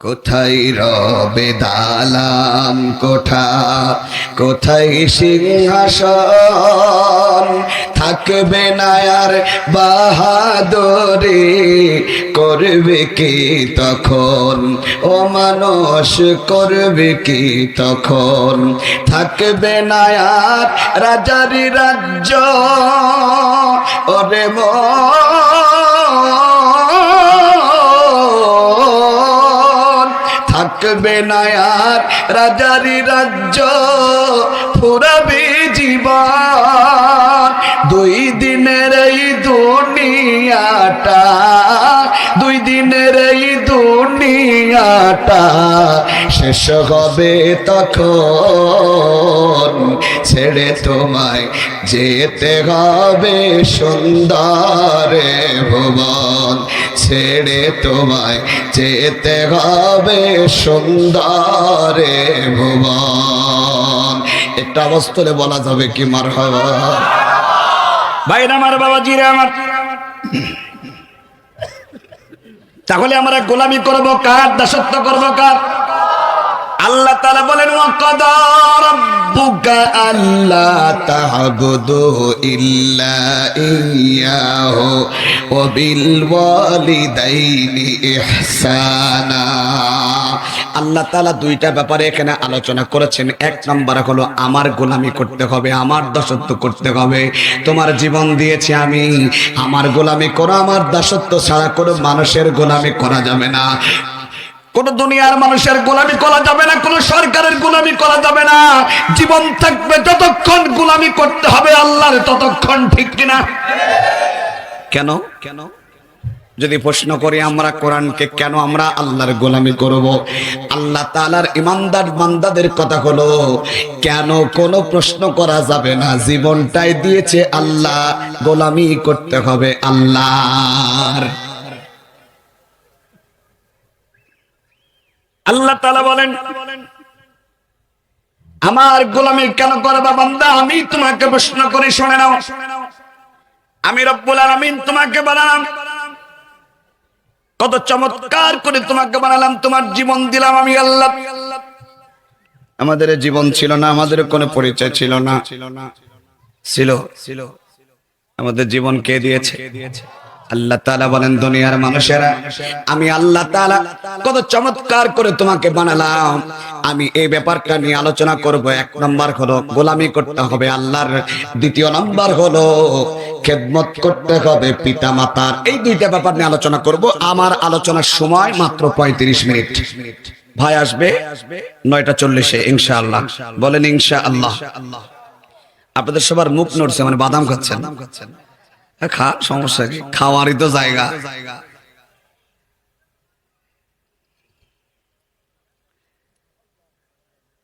কোথায় রবে দালান কোঠা? কোথায় সিংহাসন? থাকবে না আর বাহাদুরি। করবে কি তখন? ও মানুষ, করবে কি তখন? থাকবে না আর রাজারি রাজ্য। ওরে মন থাকবে না আর রাজারি রাজ্য ফুরাবে জীবন। দুই দিনের এই দুনিয়াটা, দুই দিনের এই দুনিয়াটা শেষ হবে তখন। ছেড়ে তোমায় যেতে হবে সুন্দরে ভুবন। ছেড়ে তোমায় যেতে হবে সুন্দরে ভুবন। একটা অবস্থলে বলা যাবে কি মার হওয়া ভাইরা আমার বাবাজিরা আমার। তাহলে আমরা গোলামি করব কার, দাসত্ব করব কার? আল্লাহ তাআলা বলেন আল্লাহ তাআলা দুইটা ব্যাপারে এখানে আলোচনা করেছেন। এক নম্বর হলো, আমার গোলামি করতে হবে, আমার দাসত্ব করতে হবে। তোমার জীবন দিয়েছি আমি। আমার গোলামি করো, আমার দাসত্ব ছাড়া কোনো মানুষের গোলামি করা যাবে না। কোন দুনিয়ার মানুষের গোলামি করা যাবে না, কোন সরকারের গোলামি করা যাবে না। জীবন থাকবে যতক্ষণ গোলামি করতে হবে আল্লাহর, ততক্ষণ ঠিক কিনা? কেন? কেন যদি প্রশ্ন করি, আমরা কোরআনকে কেন আমরা আল্লাহর গোলামি করব? আল্লাহ তাআলার ইমানদার বান্দাদের কথা হলো, কেন কোনো প্রশ্ন করা যাবে না? জীবনটাই দিয়েছে আল্লাহ, গোলামি করতে হবে আল্লাহর। আল্লাহ তাআলা বলেন, আমার গোলামি কেন করবা বান্দা? আমি তোমাকে প্রশ্ন করি, শুনে নাও। আমি রব্বুল আলামিন তোমাকে বানালাম। কত চমৎকার করে তোমাকে বানালাম, তোমার জীবন দিলাম আমি আল্লাহ। আমাদের জীবন ছিল না, আমাদের কোনো পরিচয় ছিল না। ছিল। ছিল। আমাদের জীবন কে দিয়েছে? আল্লাহ তাআলা বলেন, দুনিয়ার মানুষেরা, আমি আল্লাহ তাআলা কত চমৎকার করে তোমাকে বানালাম। আমি এই ব্যাপারটা নিয়ে আলোচনা করব। এক নাম্বার হলো গোলামি করতে হবে আল্লাহর। দ্বিতীয় নাম্বার হলো খেদমত করতে হবে পিতা মাতার এই দুইটা ব্যাপার নিয়ে আলোচনা করব। আমার আলোচনার সময় মাত্র পঁয়ত্রিশ মিনিট। ভাই আসবে? নয়টা চল্লিশে, ইনশাআল্লাহ। বলেন ইনশা আল্লাহ আপনাদের সবার মুখ নড়ছে মানে বাদাম খাচ্ছেন। খা সমস্যা কি? খাওয়ারই তো জায়গা।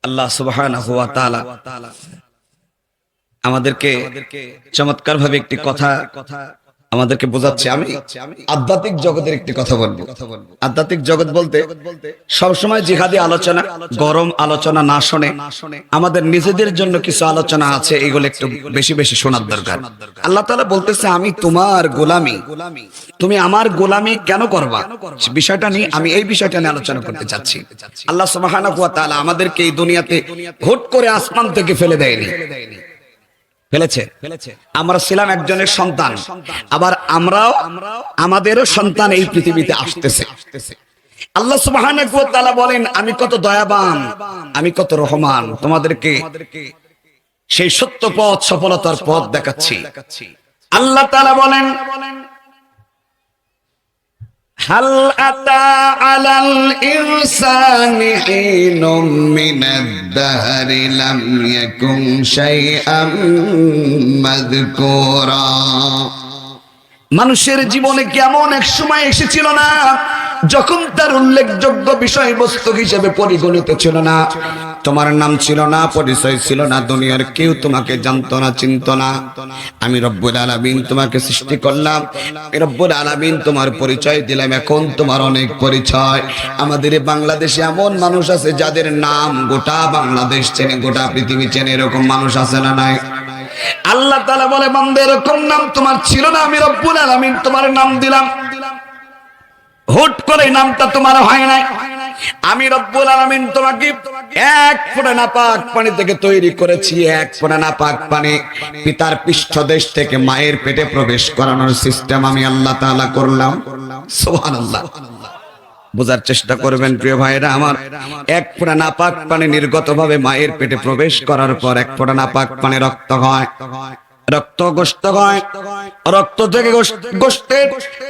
আল্লাহ তাআলা আমাদেরকে চমৎকার ভাবে একটি কথা কথা আমাদেরকে বোঝাচ্ছে আমি আধ্যাত্মিক জগতের একটি কথা বলব। আধ্যাত্মিক জগৎ বলতে সবসময় জিহাদি আলোচনা গরম আলোচনা না শোনে আমাদের নিজেদের জন্য কিছু আলোচনা আছে এগুলো একটু বেশি বেশি শোনার দরকার। আল্লাহ তাআলা বলতেছে আমি তোমার গোলামি তুমি আমার গোলামি কেন করবা? বিষয়টা নিয়ে আমি এই বিষয়টা নিয়ে আলোচনা করতে চাচ্ছি। আল্লাহ সুবহানাহু ওয়া তাআলা আমাদেরকে এই দুনিয়াতে হুট করে আসমান থেকে ফেলে দেয়নি। ফেলেছে। আমরা ছিলাম একজনের সন্তান। আবার আমরাও আমাদেরও সন্তান এই পৃথিবীতে আসতেছে। আল্লাহ তাআলা বলেন আমি কত দয়াবান আমি কত রহমান তোমাদেরকে সেই সত্য পথ সফলতার পথ দেখাচ্ছি। আল্লাহ তালা বলেন হাল আতা আলাল ইনসানি মানুষের জীবনে কেমন এক সময় এসেছিল না যখন তার উল্লেখযোগ্য বিষয়বস্তু হিসেবে পরিগণিত ছিল না, তোমার নাম ছিল না, পরিচয় ছিল না, দুনিয়ার কেউ তোমাকে জানতো না, চিনতো না। আমি রব্বুল আলামিন তোমাকে সৃষ্টি করলাম। রব্বুল আলামিন তোমার পরিচয় দিলাম। এখন তোমার অনেক পরিচয়। আমাদের বাংলাদেশে এমন মানুষ আছে যাদের নাম গোটা বাংলাদেশ চেনে, গোটা পৃথিবী চেনে। এরকম মানুষ আছে না নাই? আল্লাহ তাআলা বলে, বান্দা, এরকম নাম তোমার ছিল না। আমি রব্বুল আলামিন তোমার নাম দিলাম। হুট করে নামটা তোমার হয় নাই। আমি রব্বুল আলামিন তোমাকে এক ফোঁটা নাপাক পানি থেকে তৈরি করেছি, এক ফোঁটা নাপাক পানি। পিতার পৃষ্ঠদেশ থেকে মায়ের পেটে প্রবেশ করানোর সিস্টেম আমি আল্লাহ তাআলা করলাম। সুবহানাল্লাহ। বোঝার চেষ্টা করবেন প্রিয় ভাইরা আমার, এক ফোঁটা নাপাক পানি নির্গত ভাবে মায়ের পেটে প্রবেশ করার পর এক ফোঁটা নাপাক পানি রক্ত হয়। রক্ত গোস্ত হয় রক্ত থেকে গোস- গোস্তে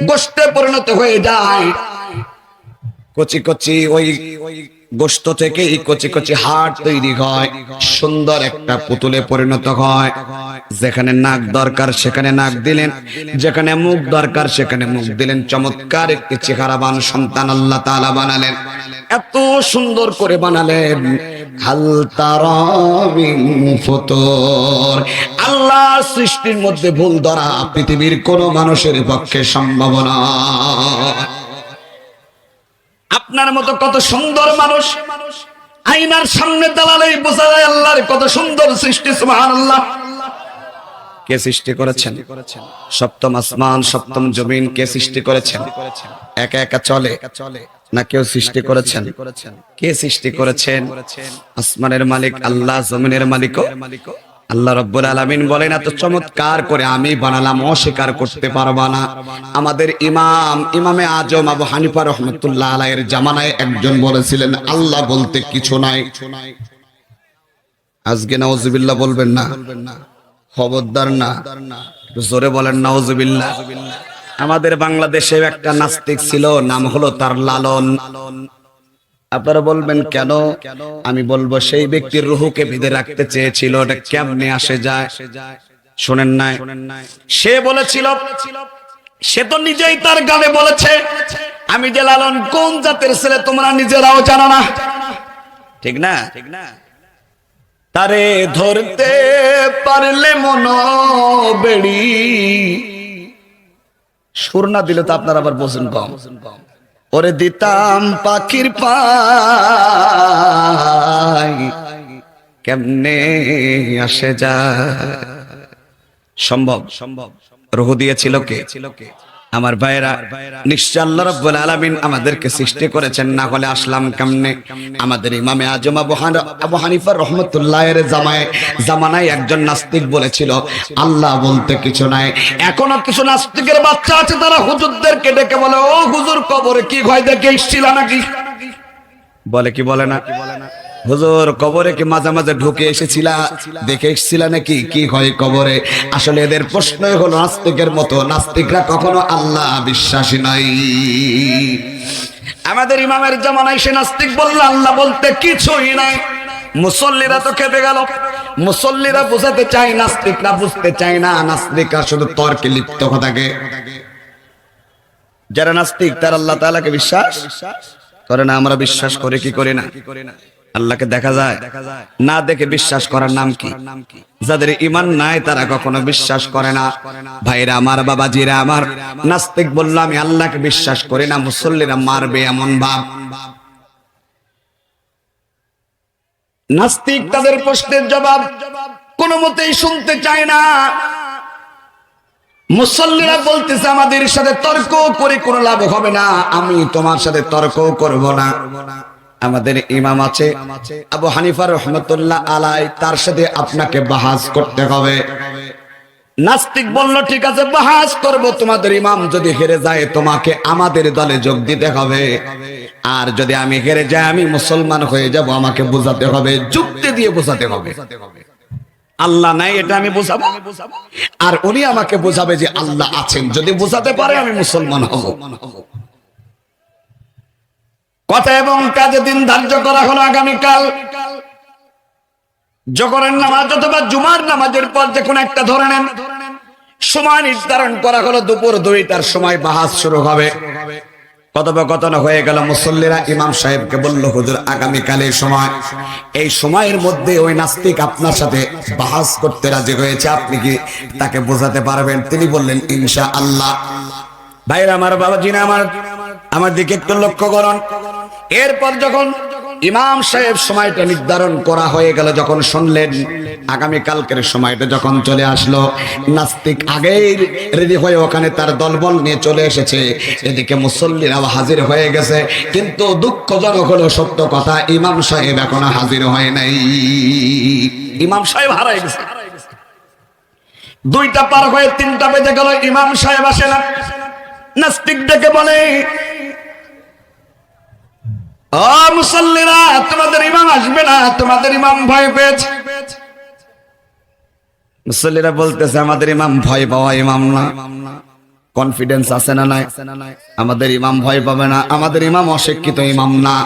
গোস্তে পরিণত হয়ে যায়। কচি কচি ওই গোস্ত থেকে এই কচি কচি হাড় তৈরি হয়, সুন্দর একটা পুতুলে পরিণত হয়। যেখানে নাক দরকার, সেখানে নাক দিলেন, যেখানে মুখ দরকার, সেখানে মুখ দিলেন। চমৎকার একটি চেহারাবান সন্তান আল্লাহ তাআলা বানালেন। এত সুন্দর করে বানালেন। আল্লাহ সৃষ্টির মধ্যে ভুল ধরা পৃথিবীর কোন মানুষের পক্ষে সম্ভব নয়। আপনার মতো কত সুন্দর মানুষ আইনার সামনে দাঁড়ালেই বোঝা যায় আল্লাহর কত সুন্দর সৃষ্টি, সুবহানাল্লাহ। কে সৃষ্টি করেছেন? সপ্তম আসমান, সপ্তম জমিন, কে সৃষ্টি করেছেন? একা একা চলে না কেউ সৃষ্টি করেছেন? কে সৃষ্টি করেছেন? আসমানের মালিক, আল্লাহ, জমিনের মালিকও? আল্লাহ রব্বুল আলামিন বলেন, এত চমৎকার করে আমি বানালাম, অস্বীকার করতে পারবা না। আমাদের ইমাম, ইমামে আজম আবু হানিফা রহমতুল্লাহ আলাইয়ের জামানায় একজন বলেছিলেন, আল্লাহ বলতে কিছু নাই। আজকে নাউজুবিল্লাহ বলবেন না। খবরদার না। জোরে বলেন, নাউজুবিল্লাহ। আমাদের বাংলাদেশে একটা নাস্তিক ছিল, নাম হলো তার লালন। আপনারা বলবেন, কেন? আমি বলব, সেই ব্যক্তির রুহুকে বেঁধে রাখতে চেয়েছিল, এটা কেমনে আসে যায়? শোনেন নাই। সে বলেছিল, সে তো নিজেই তার গানে বলেছে, আমি যে লালন কোন জাতের ছেলে তোমরা নিজেরাও জানো না ঠিক না। ঠিক না? তারে ধরতে পারলে মন বেড়ি। সুর না দিলে তো আপনারা আবার বোঝেন কম। ওরে দিতাম পাখির পাই কেমনে আসে যা সম্ভব। সম্ভব। রহু দিয়েছিল কে? ছিল কে? আমার ভাইরা নিশ্চয় আল্লাহ রাব্বুল আলামিন আমাদেরকে সৃষ্টি করেছেন, না হলে আসলাম কেমনে? আমাদের ইমামে আজম আবু হান- আবু হানিফা রহমতুল্লাহের জামায়, জামানায় একজন নাস্তিক বলেছিল, আল্লাহ বলতে কিছু নাই। এখনও কিছু নাস্তিকের বাচ্চা আছে, তারা হুজুরদেরকে ডেকে বলে, ও হুজুর কবরে কি ভয় দেখে এসছিল নাকি? বলে কি বলে না? হুজুর, কবরে কি মাঝে মাঝে ঢুকে এসেছিলা? দেখে এসেছিলা নাকি? কি হয় কবরে? আসলে এদের প্রশ্নই হলো নাস্তিকের মতো। নাস্তিকরা কখনো আল্লাহ বিশ্বাসী নাই আমাদের ইমামের জামানায় সে নাস্তিক বলল, আল্লাহ বলতে কিছুই নাই। মুসল্লিরা তো খেপে গেল। মুসল্লিরা বুঝাতে চায়, নাস্তিকরা বুঝতে চায় না। নাস্তিকরা শুধু তর্কে লিপ্ত থাকে। যারা নাস্তিক, তার আল্লাহ তাআলাকে বিশ্বাস করে না। আমরা বিশ্বাস করে কি করি না? আল্লাহকে দেখা যায়, না দেখে বিশ্বাস করার নাম কি? যাদের ইমান নাই, তারা কখনো বিশ্বাস করে না। ভাইরা আমার বাবাজিরা আমার নাস্তিক বলল, আমি আল্লাহকে বিশ্বাস করি না, মুসল্লিরা মারবে এমন ভাব। নাস্তিক তাদের প্রশ্নের জবাব কোনো মতেই শুনতে চায় না। মুসল্লিরা বলতেছে, আমাদের সাথে তর্ক করে কোনো লাভ হবে না, আমি তোমার সাথে তর্ক করব না। আমাদের ইমাম আছে। আবু হানিফা রহমতুল্লাহ আলাই, তার সাথে আপনাকে বাহাজ করতে হবে। নাস্তিক বলল, ঠিক আছে, বাহাজ করব। তোমাদের ইমাম যদি হেরে যায়, তোমাকে আমাদের দলে যোগ দিতে হবে। আর যদি আমি হেরে যাই, আমি মুসলমান হয়ে যাব। আমাকে বোঝাতে হবে, যুক্তি দিয়ে বোঝাতে হবে। আল্লাহ নাই, এটা আমি বোঝাবো। আর উনি আমাকে বোঝাবে যে আল্লাহ আছেন। যদি বোঝাতে পারে, আমি মুসলমান হব। কথা এবং কাজে দিন ধার্য করা হলো আগামীকাল। জগরের নামাজ অথবা জুমার নামাজের পর যে কোনো একটা ধরে নেন। সময় নির্ধারণ করা হলো দুপুর দুইটার সময় বাহাজ শুরু হবে। কথোপকথন হয়ে গেল মুসল্লিরা, ইমাম সাহেবকে বলল, হুজুর আগামীকালের সময়। এই সময়ের মধ্যে ওই নাস্তিক আপনার সাথে বাহাস করতে রাজি হয়েছে। আপনি কি তাকে বোঝাতে পারবেন? তিনি বললেন ইনশা আল্লাহ ভাইরা, আমার বাবা জিনা আমার আমার দিকে একটু লক্ষ্য করুন। এরপর যখন ইমাম সাহেব সময়টা নির্ধারণ করা হয়ে গেল, যখন শুনলেন, আগামী কালকের সময়টা যখন চলে আসলো, নাস্তিক আগেই রেডি হয়ে ওখানে তার দলবল নিয়ে চলে এসেছে। এদিকে মুসল্লিরাও হাজির হয়ে গেছে, কিন্তু দুঃখজনক হলো সত্য কথা, ইমাম সাহেব এখনও হাজির হয় নাই। ইমাম সাহেব হারাই গেছে। দুইটা পার হয়ে তিনটা বেজে গেল, ইমাম সাহেব আসে না। নাস্তিক ডেকে বলে মুসল্লিরা, তোমাদের ইমাম আসবে না, তোমাদের ইমাম ভয় পেয়েছে। মুসল্লিরা বলতেছে, আমাদের ইমাম ভয় পাওয়া ইমাম না। কনফিডেন্স আছে না নাই? আমাদের ইমাম ভয় পাবে না, আমাদের ইমাম অশিক্ষিত ইমাম না।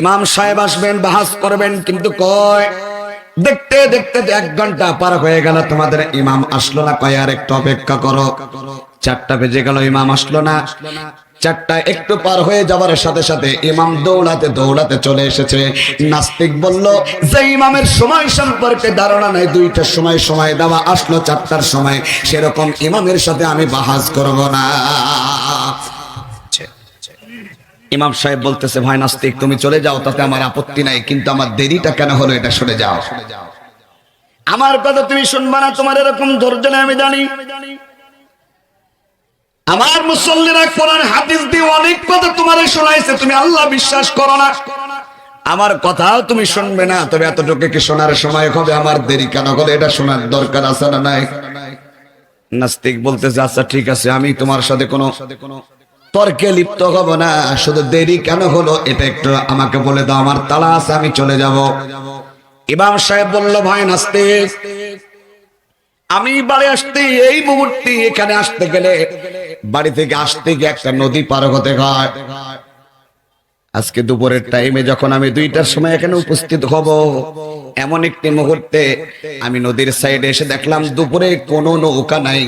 ইমাম সাহেব আসবেন, বাহাস করবেন, কিন্তু কয়? দেখতে দেখতে এক ঘণ্টা পার হয়ে গেল, তোমাদের ইমাম আসলো না, কয় আর একটু অপেক্ষা করো। চারটা বেজে গেল, ইমাম আসলো না। চারটা একটু পার হয়ে যাওয়ার সাথে সাথে ইমাম দৌড়াতে দৌড়াতে চলে এসেছে। নাস্তিক বলল যে ইমামের সময় সম্পর্কে ধারণা নাই, দুইটার সময় সময় দেওয়া আসলো, চারটার সময়। সেরকম ইমামের সাথে আমি বাহাজ করব না। ইমাম সাহেব বলতেছে, ভাই নাস্তিক, তুমি চলে যাও, তাতে আমার আপত্তি নাই, কিন্তু আমার দেরিটা কেন হলো, এটা শুনে যাও। আমার কথা তুমি শুনবা না, তোমার এরকম ধৈর্য নেই, আমি জানি। আমার মুসল্লিরা কোরআন হাদিস দিয়ে অনেক কথা তোমার শোনাইছে, তুমি আল্লাহ বিশ্বাস করো না। আমার কথাও তুমি শুনবে না, তবে এতটুকু কি শোনার সময় হবে? আমার দেরি কেন হলো এটা শোনার দরকার আছে না নাই? নাস্তিক বলতেছে আচ্ছা ঠিক আছে, আমি তোমার সাথে কোনো তর্কে লিপ্ত হব না। শুধু দেরি কেন হলো? এটা একটু আমাকে বলে দাও, আমার তালা আছে, আমি চলে যাব। ইমাম সাহেব বলল, ভাই নাস্তিক আমি বাড়ি আসতে এই মুহূর্তে এখানে আসতে গেলে বাড়ি থেকে আসতে গিয়ে একটা নদী পার হতে হয়। আজকে দুপুরের টাইমে যখন আমি দুইটার সময় এখানে উপস্থিত হব, এমন একটি মুহূর্তে আমি নদীর সাইডে এসে দেখলাম দুপুরে কোনো নৌকা নাই,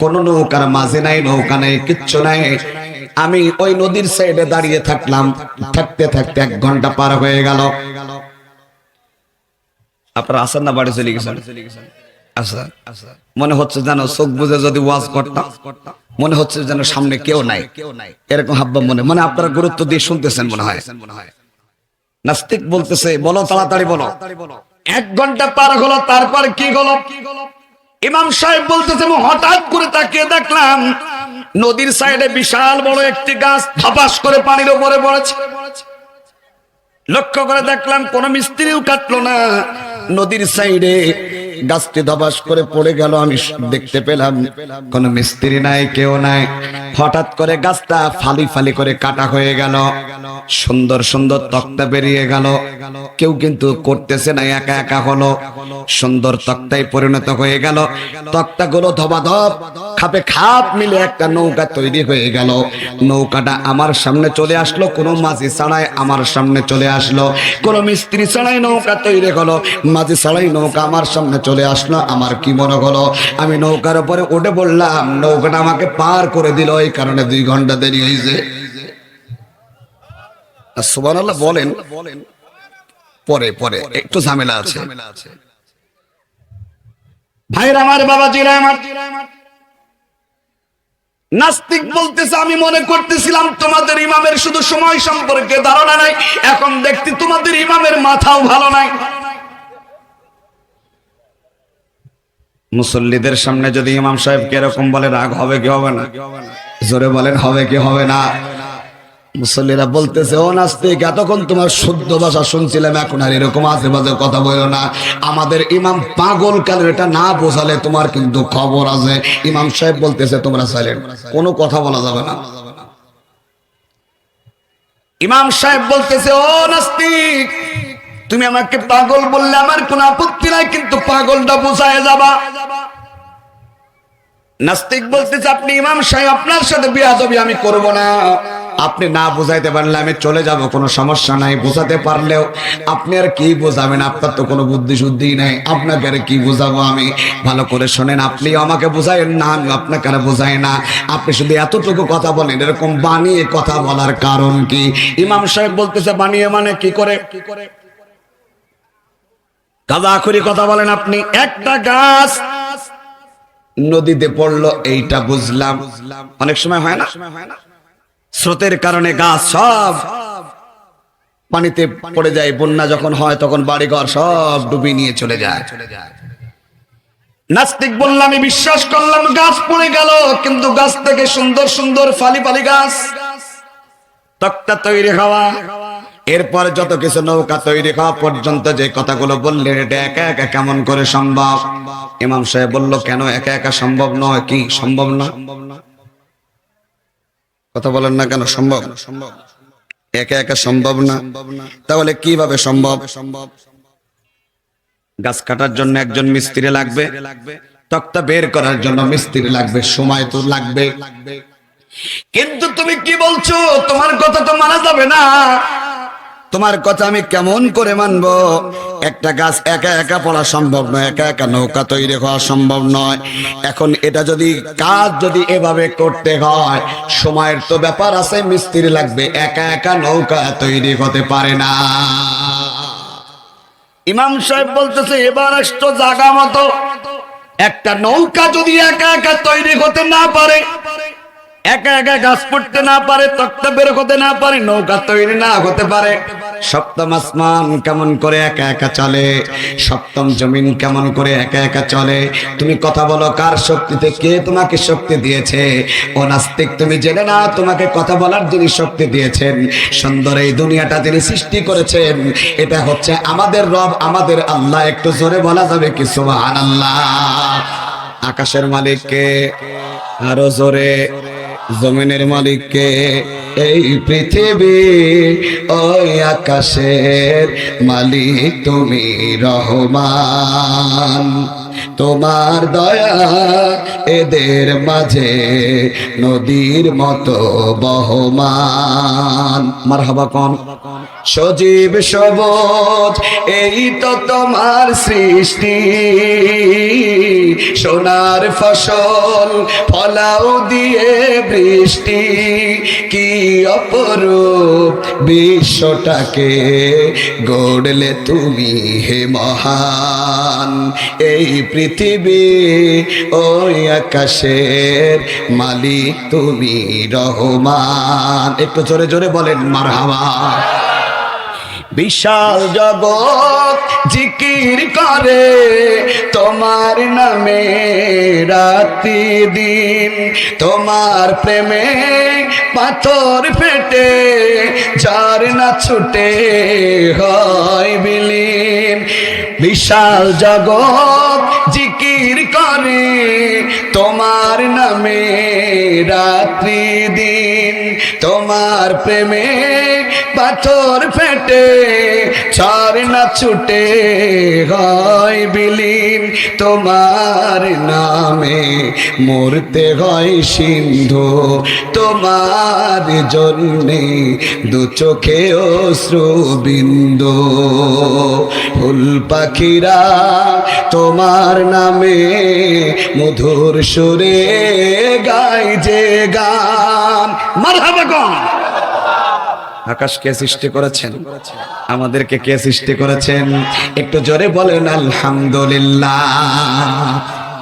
কোন নৌকার মাঝে নাই, নৌকা নাই, কিচ্ছু নাই। আমি ওই নদীর সাইডে দাঁড়িয়ে থাকলাম, থাকতে থাকতে এক ঘণ্টা পার হয়ে গেল। আপনারা আসেন না, বাড়ি চলে গেছেন? মনে হচ্ছে যেন চোখ বুঝে যদি ওয়াজ করতাম, মনে হচ্ছে যেন সামনে কেউ নাই। এরকম হাব্বা মনে মানে আপনারা গুরুত্ব দিয়ে শুনতেছেন মনে হয়। নাস্তিক বলতেছে, বলো, তাড়াতাড়ি বলো। এক ঘণ্টা পার হলো, তারপর কি হলো? ইমাম সাহেব বলতেছে হঠাৎ করে তাকিয়ে দেখলাম, নদীর সাইডে বিশাল বড় একটি গাছ ধপাস করে পানির উপরে পড়েছে। লক্ষ্য করে দেখলাম, কোন মিস্ত্রিও কাটলো না। নদীর সাইডে গাছটি ধবাস করে পড়ে গেল, আমি দেখতে পেলাম কোন মিস্ত্রি নাই, কেউ নাই। হঠাৎ করে গাছটা ফালি ফালি করে কাটা হয়ে গেল, সুন্দর সুন্দর তক্তা বেরিয়ে গেল। কেউ কিন্তু করতেছে না, একা একা হলো। সুন্দর তক্তায় পরিণত হয়ে গেল। তক্তাগুলো ধবাধপ খাপে খাপ মিলে একটা নৌকা তৈরি হয়ে গেল। নৌকাটা আমার সামনে চলে আসলো, কোনো মাঝি ছাড়াই আমার সামনে চলে আসলো। কোনো মিস্ত্রি ছাড়াই নৌকা তৈরি হলো, মাঝি ছাড়াই নৌকা আমার সামনে চলে আসলো, আমার কি মনে হলো? আমি নৌকার উপরে উঠে বললাম নৌকাটা আমাকে পার করে দিল, এই কারণে দুই ঘণ্টা দেরি হয়েছে। বলেন, পরে পরে, একটু ঝামেলা আছে। ভাইরা আমার বাবা জিরা আমার নাস্তিক বলতেছে, আমি মনে করতেছিলাম তোমাদের ইমামের শুধু সময় সম্পর্কে ধারণা নাই, এখন দেখতে তোমাদের ইমামের মাথাও ভালো নাই। মুসল্লিদের সামনে যদি ইমাম সাহেব এরকম বলে, রাগ হবে কি হবে না? জোরে বলেন, হবে কি হবে না? মুসল্লিরা বলতেছে, ও নাস্তিক, এতক্ষণ তোমার শুদ্ধ ভাষা শুনছিলাম, এখন আর এরকম বাজে কথা বলো না। আমাদের ইমাম পাগল কালে এটা না বোঝালে তোমার কিন্তু খবর আছে। ইমাম সাহেব বলতেছে, তোমরা সাইলেন্ট কোনো কথা বলা যাবে না। ইমাম সাহেব বলতেছে, ও নাস্তিক তুমি আমাকে পাগল বললে আমার কোনো আপত্তি নাই, কিন্তু পাগলটা বোঝায় যাবা। নাস্তিক বলতেছে, আপনি ইমাম সাহেব, আপনার সাথে বিয়াদবি আমি করব না। আপনি না বুঝাইতে পারলে আমি চলে যাব, কোনো সমস্যা নাই, বোঝাতে পারলেও আপনি আর কি বোঝাবেন? আপনার তো কোনো বুদ্ধি শুদ্ধি নাই, আপনাকে আর কি বোঝাবো আমি? ভালো করে শোনেন আপনি আমাকে বোঝায়েন না আমি আপনাকে আর বোঝাই না। আপনি শুধু এতটুকু কথা বলেন, এরকম বানিয়ে কথা বলার কারণ কি? ইমাম সাহেব বলতেছে, বানিয়ে মানে কি করে কি করে? কাদাখুরি কথা বলেন আপনি, একটা গাছ নদীতে পড়ল, এইটা বুঝলাম। অনেক সময় হয় না? স্রোতের কারণে গাছ সব পানিতে পড়ে যায়, বন্যা যখন হয় তখন বাড়িঘর সব ডুবিয়ে নিয়ে চলে যায়। নাস্তিক বললাম, আমি বিশ্বাস করলাম গাছ পড়ে গেল, কিন্তু গাছ থেকে সুন্দর সুন্দর ফালি ফালি গাছ, তক্তা তৈরি হওয়া এরপর যত কিছু নৌকা তৈরি হওয়া পর্যন্ত যে কথাগুলো বললেন, এটা একা একা কেমন করে সম্ভব? ইমাম সাহেব বলল, কেন একা একা সম্ভব নয়? কি সম্ভব না কথা বলেন না কেন, সম্ভব? একা একা সম্ভব না? তাহলে কীভাবে সম্ভব? গাছ কাটার জন্য একজন মিস্ত্রি লাগবে, তক্তা বের করার জন্য মিস্ত্রি লাগবে, সময় তো লাগবে। কিন্তু তুমি কি বলছো? তোমার কথা তো মানা যাবে না। তোমার কথা আমি কেমন করে মানব? একটা গাছ একা একা পড়া সম্ভব নয়, একা একা নৌকা তৈরি হওয়া সম্ভব নয়। এখন এটা যদি কাজ যদি এভাবে করতে হয়, সময়ের তো ব্যাপার আছে, মিস্ত্রি লাগবে, একা একা নৌকা তৈরি হতে পারে না। ইমাম সাহেব বলতেছে, এবার আসতো জাগা মতো। একটা নৌকা যদি একা একা তৈরি হতে না পারে একা একা গাছ পড়তে না পারে, তক্তা বের হতে না পারে, নৌকা তৈরি না হতে পারে। সপ্তম আসমান কেমন করে একা একা চলে? সপ্তম জমিন কেমন করে একা একা চলে? তুমি কথা বলো, কার শক্তিতে কে তোমাকে শক্তি দিয়েছে? ও নাস্তিক, তুমি জেনে না তোমাকে কথা বলার যিনি শক্তি দিয়েছেন, সুন্দর এই দুনিয়াটা যিনি সৃষ্টি করেছেন, এটা হচ্ছে আমাদের রব, আমাদের আল্লাহ। একটু জোরে বলা যাবে কি সুবহান আল্লাহ আকাশের মালিককে আরও জোরে। জমিনের মালিককে এই পৃথিবী ওই আকাশের মালিক তুমি রহমান। তোমার দয়া এদের মাঝে নদীর মতো বহমান। মার হবা কন। সজীব সবজ, এই তো তোমার সৃষ্টি। সোনার ফসল ফলাও দিয়ে বৃষ্টি। কি অপরূপ বিশ্বটাকে গড়লে তুমি হে মহান। এই পৃথিবী ওই আকাশের মালিক তুমি রহমান। একটু জোরে জোরে বলেন, মারহাবা। বিশাল জগৎ জিকির করে তোমার নামে রাতি দিন তোমার প্রেমে পাথর ফেটে, যার না ছুটে হয় বিলীন। বিশাল জগৎ জিকির করে তোমার নামে রাত্রি দিন। তোমার প্রেমে পাথর ফেটে ছাড় না ছুটে হয় বিলীন। তোমার নামে মরতে হয় সিন্ধু। তোমার জন্যে দু চোখে অশ্রু বিন্দু ফুল পাখিরা তোমার নামে মধুর সুরে গাই যে গান। মারহাবা গান আকাশ কে সৃষ্টি করেছেন? আমাদেরকে কে সৃষ্টি করেছেন? একটু জোরে বলেন আলহামদুলিল্লাহ।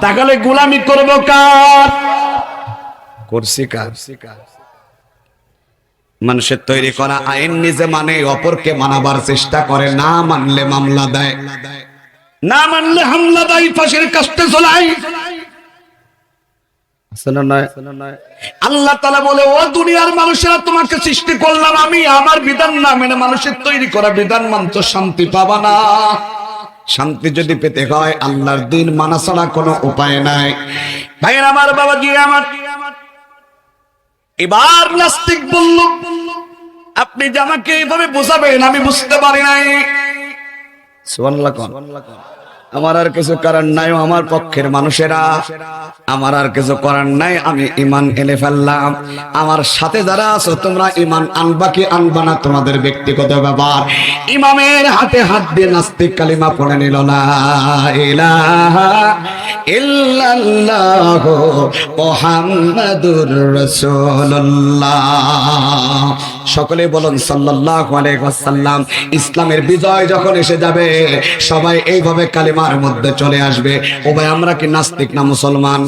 তাহলে গোলামি করব কার? করছি কার? মানুষের তৈরি করা আইন নিজে মানে অপরকে মানাবার চেষ্টা করে না মানলে মামলা দেয়। না মানলে হামলা দেয় ফাঁসির কাস্তে চলাই আল্লাহ তালা বলে ও দুনিয়ার মানুষেরা তোমাকে সৃষ্টি করলাম আমি। আমার বিধান না মেনে মানুষের তৈরি করা বিধান মানত শান্তি পাবা না। শান্তি যদি পেতে হয় আল্লাহর দিন মানা ছাড়া কোনো উপায় নাই। ভাইয়ের আমার বাবাজি আমার। এবার নাস্তিক বলল আপনি যে আমাকে এইভাবে বোঝাবেন আমি বুঝতে পারি নাই। সুবহানাল্লাহ আমার আর কিছু করার নাই আমার পক্ষের মানুষেরা। আমার আর কিছু করার নাই, আমি ইমান এনে ফেললাম। আমার সাথে যারা আছো, তোমরা ইমান আনবা কি আনবা না তোমাদের ব্যক্তিগত ব্যাপার। ইমামের হাতে হাত দিয়ে নাস্তিক কালিমা পড়ে নিল না ইল্লাল্লাহ মুহাম্মাদুর রাসূলুল্লাহ। সকলে বলুন সাল্লাল্লাহু আলাইহি ওয়াসাল্লাম, ইসলামের বিজয় যখন এসে যাবে, সবাই এইভাবে কালিমার মধ্যে চলে আসবে। ও ভাই, আমরা কি নাস্তিক না মুসলমান?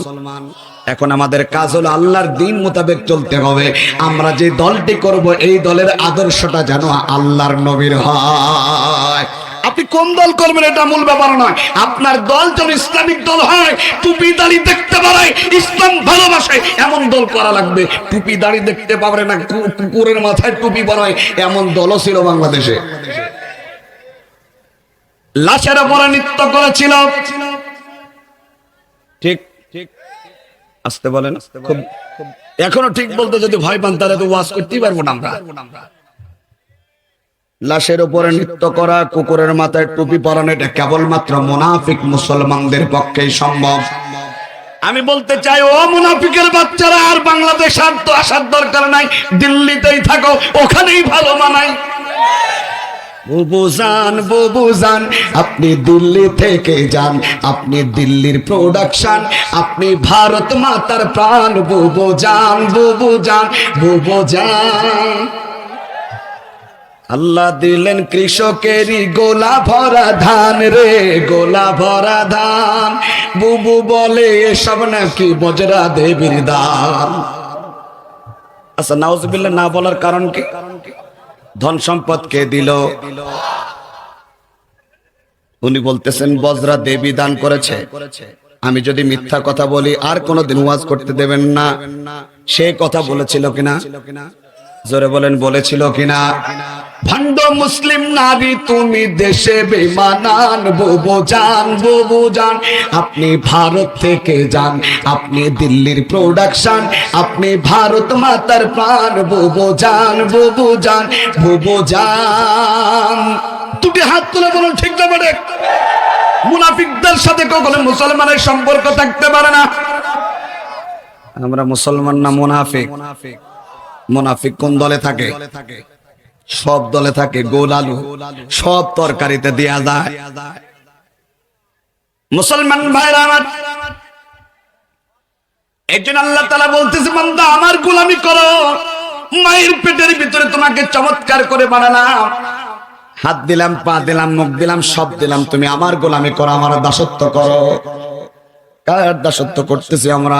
এখন আমাদের কাজ হলো আল্লাহর দিন মোতাবেক চলতে হবে। আমরা যে দলটি করব, এই দলের আদর্শটা যেন আল্লাহর নবীর হয়। কোন দল করবেন এটা মূল ব্যাপার নয়। আপনার দল যেন ইসলামিক দল হয়, টুপি দাড়ি দেখতে পারায় ইসলাম ভালোবাসে, এমন দল করা লাগবে। টুপি দাড়ি দেখতে পারে না কুকুরের মাথায় টুপি পরায় এমন দলও ছিল বাংলাদেশে। লাশের উপরে নৃত্য করেছিল। ঠিক ঠিক। আসতে বলেন। খুব এখনও ঠিক বলতে যদি ভয় পান, তাহলে তো ওয়াজ করতেই পারব না আমরা। লাশের উপরে নৃত্য করা, কুকুরের মাথায় টুপি পরানো, এটা কেবলমাত্র মুনাফিক মুসলমানদের পক্ষেই সম্ভব। আমি বলতে চাই, ও মুনাফিকের বাচ্চারা, আর বাংলাদেশ আর তো আসার দরকার নাই। দিল্লিতেই থাকো, ওখানেই ভালো মানাই বুবুজান বুবুজান, আপনি দিল্লি থেকে যান, আপনি দিল্লির প্রোডাকশন আপনি ভারত মাতার প্রাণ, বুবুজান বুবুজান বুবুজান। আল্লাহ দিলেন কৃষকেরই গোলা ভরা ধান রে, গোলা ভরা ধান। বুবু বলে, এসব নাকি বজরা দেবীর দান। আচ্ছা নাউজুবিল্লাহ, না বলার কারণ কি? ধন সম্পদ কে দিল? উনি বলতেছেন, বজরা দেবী দান করেছে। আমি যদি মিথ্যা কথা বলি, আর কোনোদিন ওয়াজ করতে দেবেন না। সে কথা বলেছিল কিনা? জোরে বলেন, বলেছিল কিনা? ভণ্ড মুসলিম নারী, তুমি দেশে বেমানান বুবু যান বুবু যান। আপনি ভারত থেকে যান, আপনি দিল্লির প্রোডাকশন আপনি ভারত মাতার প্রাণ, বুবু যান বুবু যান বুবু যান। দুটি হাত তুলে বলুন, ঠিক না বেড়ে মুনাফিকদের সাথে কখনো মুসলমানের সম্পর্ক থাকতে পারে না। আমরা মুসলমান না মুনাফিক মুনাফিক? কোন দলে থাকে? সব দলে থাকে, গোল আলু। সব তরকারিতে দেয়া যায়। মুসলমান ভাইরা আমার, একজন আল্লাহ তালা বলতেছে, বান্দা, আমার গোলামি করো। মায়ের পেটের ভিতরে তোমাকে চমৎকার করে বানালাম। হাত দিলাম, পা দিলাম, মুখ দিলাম, সব দিলাম। তুমি আমার গোলামি করো, আমার দাসত্ব করো। কার দাসত্ব করতেছি আমরা?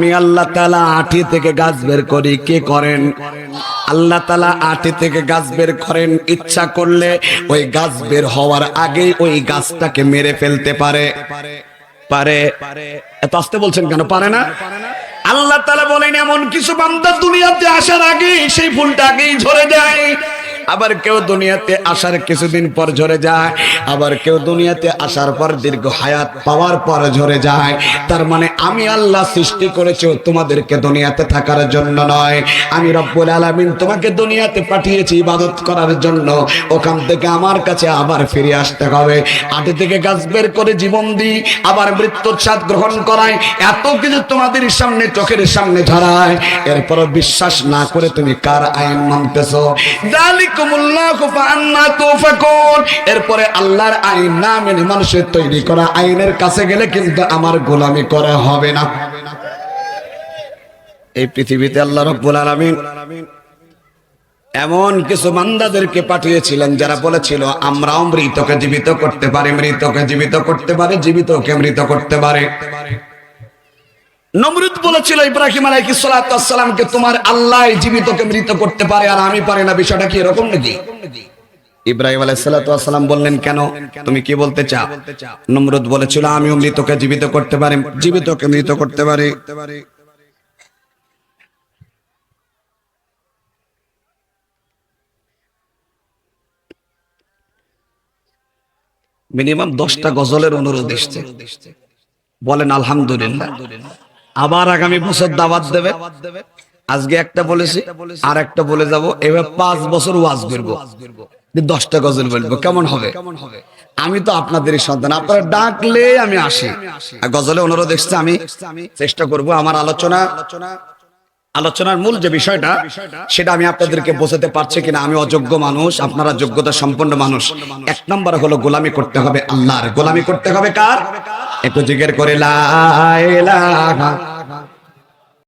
আমি আল্লাহ তালা আঠি থেকে গাছ বের করি। কে করেন? আল্লাহ তালা আঠি থেকে গাছ বের করেন। ইচ্ছা করলে ওই গাছ বের হওয়ার আগে ওই গাছটাকে মেরে ফেলতে পারে। পারে? এত আসতে বলছেন কেন? পারে না? আল্লাহ তালা বলেন, এমন কিছু বান্দা দুনিয়াতে আসার আগে সেই ফুলটা আগেই ঝরে যায়। আবার কেউ দুনিয়াতে আসার কিছুদিন পর ঝরে যায়, আবার কেউ দুনিয়াতে আসার পর দীর্ঘ হায়াত পাওয়ার পর ঝরে যায়। তার মানে আমি আল্লাহ সৃষ্টি করেছি তোমাদেরকে দুনিয়াতে থাকার জন্য নয়। আমি রব্বুল আলামিন তোমাকে দুনিয়াতে পাঠিয়েছি ইবাদত করার জন্য। ওখান থেকে আমার কাছে আবার ফিরে আসতে হবে। আটে থেকে গাছ বের করে জীবন দিই, আবার মৃত্যুর স্বাদ গ্রহণ করায় এত কিছু তোমাদের সামনে, চোখের সামনে ধরায় এরপরও বিশ্বাস না করে তুমি কার আইন মানতেছো? তুফাকুন এরপরে আল্লাহর আইন না মেনে মানুষের তৈরি করা আইনের কাছে গেলে কিন্তু আমার গোলামি করা হবে না। এই পৃথিবীতে আল্লাহ রব্বুল আলামিন এমন কিছু বান্দাদেরকে পাঠিয়েছিলেন যারা বলেছিল, আমরাও মৃতকে জীবিত করতে পারি, মৃতকে জীবিত করতে পারে, জীবিতকে মৃত করতে পারে। নমরুদ বলেছিল ইব্রাহিম আলাইহিস সালামকে তোমার আল্লাহ জীবিতকে মৃত করতে পারে আর আমি পারি না। বিষয়টা কি এরকম নাকি? ইব্রাহিম আলাইসালাম বললেন, কেন? তুমি কি বলতে চাও? নমরুদ বলেছিল, আমিও মৃতকে জীবিত করতে পারি, জীবিতকে মৃত করতে পারি। মিনিমাম দশটা গজলের অনুরোধ এসছে। বলেন, আলহামদুলিল্লাহ। আবার আগামী বছর দাওয়াত দেবে। আজকে একটা বলেছি, আর একটা বলে যাব। এবার পাঁচ বছর ওয়াজ করব। দশটা গজল বলব। কেমন হবে? আমি তো আপনাদেরই সন্তান। আপনারা ডাকলে আমি আসি। গজলে অনুরোধ এসছে আমি। চেষ্টা করব আমার আলোচনা। আলোচনার মূল যে বিষয়টা, সেটা আমি আপনাদেরকে বোঝাতে পারছি কিনা। আমি অযোগ্য মানুষ, আপনারা যোগ্যতা সম্পন্ন মানুষ। এক নম্বর হলো গোলামি করতে হবে আল্লাহর। গোলামি করতে হবে কার? একটু জিজ্ঞের করে লা